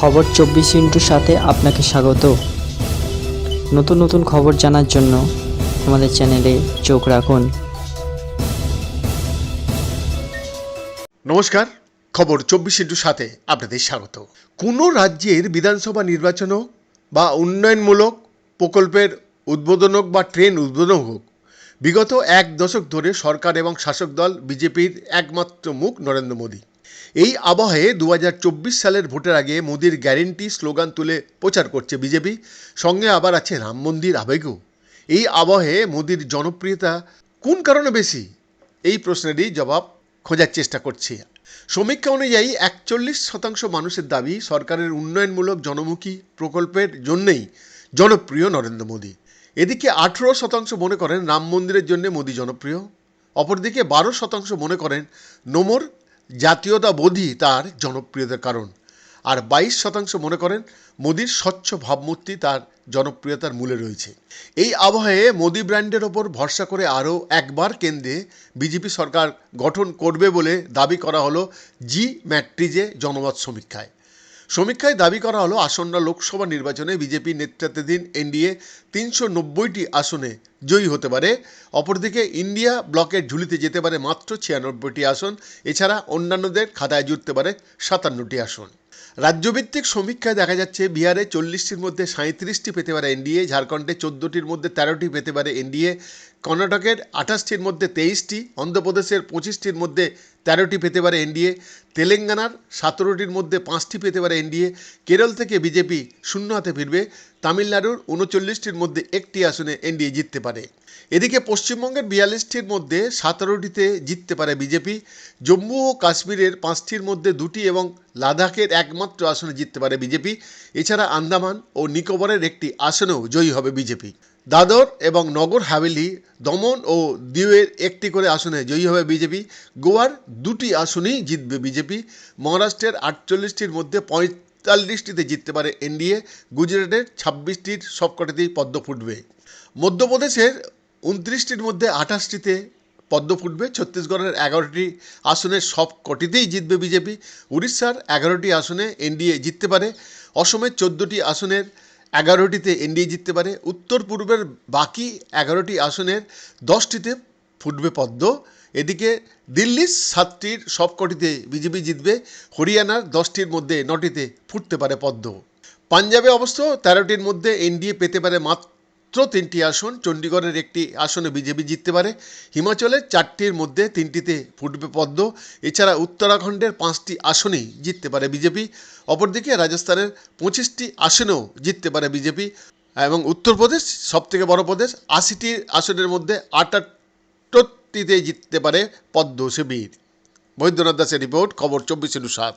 খবর চব্বিশ ইন্টুর সাথে আপনাকে স্বাগত। নতুন নতুন খবর জানার জন্য আমাদের চ্যানেলে চোখ রাখুন। নমস্কার, খবর চব্বিশ ইন্টুর সাথে আপনাদের স্বাগত। কোনো রাজ্যের বিধানসভা নির্বাচন হোক বা উন্নয়নমূলক প্রকল্পের উদ্বোধন হোক বা ট্রেন উদ্বোধন হোক, বিগত এক দশক ধরে সরকার এবং শাসক দল, বিজেপির একমাত্র মুখ নরেন্দ্র মোদী। এই আবহে দু হাজার চব্বিশ সালের ভোটের আগে মোদির গ্যারেন্টি স্লোগান তুলে প্রচার করছে বিজেপি। সঙ্গে আবার আছে রাম মন্দির আবেগও। এই আবহে মোদির জনপ্রিয়তা কোন কারণে বেশি? এই প্রশ্নেরই জবাব খোঁজার চেষ্টা করছি। সমীক্ষা অনুযায়ী একচল্লিশ শতাংশ মানুষের দাবি সরকারের উন্নয়নমূলক জনমুখী প্রকল্পের জন্যেই জনপ্রিয় নরেন্দ্র মোদী। এদিকে আঠেরো শতাংশ মনে করেন রাম মন্দিরের জন্য মোদী জনপ্রিয়। অপরদিকে বারো শতাংশ মনে করেন নোমর জাতীয়তাবোধই তার জনপ্রিয়তার কারণ। আর বাইশ শতাংশ মনে করেন, মোদির স্বচ্ছ ভাবমূর্তি তার জনপ্রিয়তার মূলে রয়েছে। এই আবহে মোদি ব্র্যান্ডের ওপর ভরসা করে আরও একবার কেন্দ্রে বিজেপি সরকার গঠন করবে বলে দাবি করা হলো জি ম্যাট্রিজে জনমত সমীক্ষায়। সমীক্ষায় দাবি করা হলো, আসন্ন লোকসভা নির্বাচনে বিজেপি নেতৃত্বাধীন এনডিএ তিনশো নব্বইটি আসনে জয়ী হতে পারে। অপরদিকে ইন্ডিয়া ব্লকের ঝুলিতে যেতে পারে মাত্র ছিয়ানব্বইটি আসন, এছাড়া অন্যান্যদের খাতায় জুটতে পারে সাতান্নটি আসন। রাজ্যভিত্তিক সমীক্ষায় দেখা যাচ্ছে, বিহারে চল্লিশটির মধ্যে সাঁত্রিশটি পেতে পারে এনডিএ, ঝাড়খণ্ডে চোদ্দোটির মধ্যে তেরোটি পেতে পারে এনডিএ, কর্ণাটকের আঠাশটির মধ্যে তেইশটি, অন্ধ্রপ্রদেশের পঁচিশটির মধ্যে তেরোটি পেতে পারে এনডিএ, তেলেঙ্গানার সতেরোটির মধ্যে পাঁচটি পেতে পারে এনডিএ, কেরল থেকে বিজেপি শূন্য হাতে ফিরবে, তামিলনাড়ুর উনচল্লিশটির মধ্যে একটি আসনে এনডিএ জিততে পারে। এদিকে পশ্চিমবঙ্গের বিয়াল্লিশটির মধ্যে সতেরোটিতে জিততে পারে বিজেপি, জম্মু ও কাশ্মীরের পাঁচটির মধ্যে দুটি এবং লাদাখের একমাত্র আসনে জিততে পারে বিজেপি। এছাড়া আন্দামান ও নিকোবরের একটি আসনেও জয়ী হবে বিজেপি। দাদর এবং নগর হাভেলি, দমন ও দিউয়ের একটি করে আসনে জয়ী হবে বিজেপি। গোয়ার দুটি আসনেই জিতবে বিজেপি। মহারাষ্ট্রের আটচল্লিশটির মধ্যে পঁয়তাল্লিশটিতে জিততে পারে এনডিএ। গুজরাটের ছাব্বিশটির সবকটিতেই পদ্ম ফুটবে। মধ্যপ্রদেশের উনত্রিশটির মধ্যে আঠাশটিতে পদ্ম ফুটবে। ছত্তিশগড়ের এগারোটি আসনের সব কটিতেই জিতবে বিজেপি। উড়িষ্যার এগারোটি আসনে এনডিএ জিততে পারে। অসমের চোদ্দোটি আসনের এগারোটিতে এনডিএ জিততে পারে। উত্তর পূর্বের বাকি এগারোটি আসনের দশটিতে ফুটবে পদ্ম। এদিকে দিল্লির সাতটির সবকটিতে বিজেপি জিতবে। হরিয়ানার দশটির মধ্যে নটিতে ফুটতে পারে পদ্ম। পাঞ্জাবে অবশ্য তেরোটির মধ্যে এনডিএ পেতে পারে মাত্র তিনটি আসন। চণ্ডীগড়ের একটি আসনে বিজেপি জিততে পারে। হিমাচলের চারটির মধ্যে তিনটিতে ফুটবে পদ্ম। এছাড়া উত্তরাখণ্ডের পাঁচটি আসনেই জিততে পারে বিজেপি। অপরদিকে রাজস্থানের পঁচিশটি আসনেও জিততে পারে বিজেপি। এবং উত্তরপ্রদেশ, সবথেকে বড় প্রদেশ, আশিটি আসনের মধ্যে আটাত্তরটিতে জিততে পারে পদ্ম শিবির বৈদ্যনাথ দাসের রিপোর্ট, খবর চব্বিশ সাত।